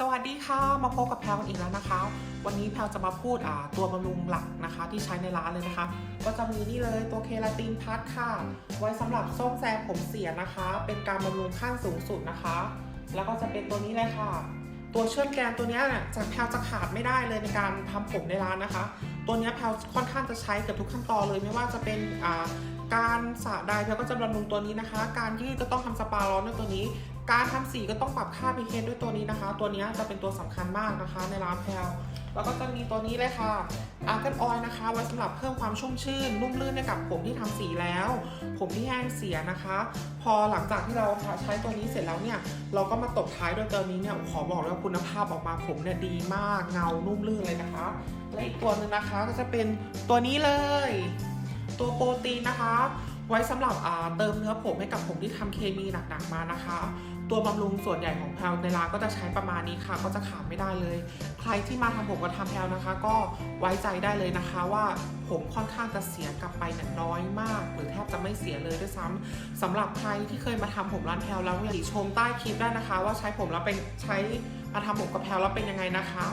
สวัสดีค่ะ มาพบกับแพลวอีกแล้วนะคะ วันนี้แพลวจะมาพูดตัวบำรุงหลักนะคะ ที่ใช้ในร้านเลยนะคะ ก็จะมีนี่เลยตัวเคลาตินพัทค่ะ ไว้สำหรับซ่อมแซมผมเสียนะคะ เป็นการบำรุงขั้นสูงสุดนะคะ แล้วก็จะเป็นตัวนี้เลยค่ะ ตัวเชื่อมแกนตัวนี้เนี่ยจากแพลวจะขาดไม่ได้เลยในการทำผมในร้านนะคะ ตัวนี้แพลวค่อนข้างจะใช้เกับทุกขั้นตอนเลยไม่ว่าจะเป็นการสระใดแพลวก็จะบำรุงตัวนี้นะคะ การยืดก็ต้องทำสปาร้อนด้วยตัวนี้ การทำสีก็ต้องปรับค่า pH ด้วยตัวนี้นะคะ ตัวนี้จะเป็นตัวสำคัญมากนะคะ ในร้านแพลแล้วก็จะมีตัวนี้เลยค่ะอาร์เกนออยนะคะ ไว้สำหรับเพิ่มความชุ่มชื่น นุ่มลื่นให้กับผมที่ทำสีแล้ว ผมที่แห้งเสียนะคะ พอหลังจากที่เราใช้ตัวนี้เสร็จแล้วเนี่ย เราก็มาตบท้ายด้วยตัวนี้เนี่ย ขอบอกเลยว่าคุณภาพออกมาผมเนี่ยดีมาก เงา นุ่มลื่นเลยนะคะ และอีกตัวหนึ่งนะคะก็จะเป็นตัวนี้เลย ตัวโปรตีนนะคะ ไว้สำหรับเติมเนื้อผมให้กับผมที่ทำเคมีหนักๆมานะคะ ตัวบำรุงส่วนใหญ่ของแพลวในร้านก็จะใช้ประมาณนี้ค่ะ ก็จะขาดไม่ได้เลย ใครที่มาทำผมกับทำแพลวนะคะ ก็ไว้ใจได้เลยนะคะว่าผมค่อนข้างจะเสียกลับไปเนี่ยน้อยมาก หรือแทบจะไม่เสียเลยด้วยซ้ำสำหรับใครที่เคยมาทำผมร้านแพลวแล้วเนี่ยชมใต้คลิปได้นะคะ ว่าใช้ผมแล้วเป็นใช้มาทำผมกับแพลวแล้วเป็นยังไงนะคะ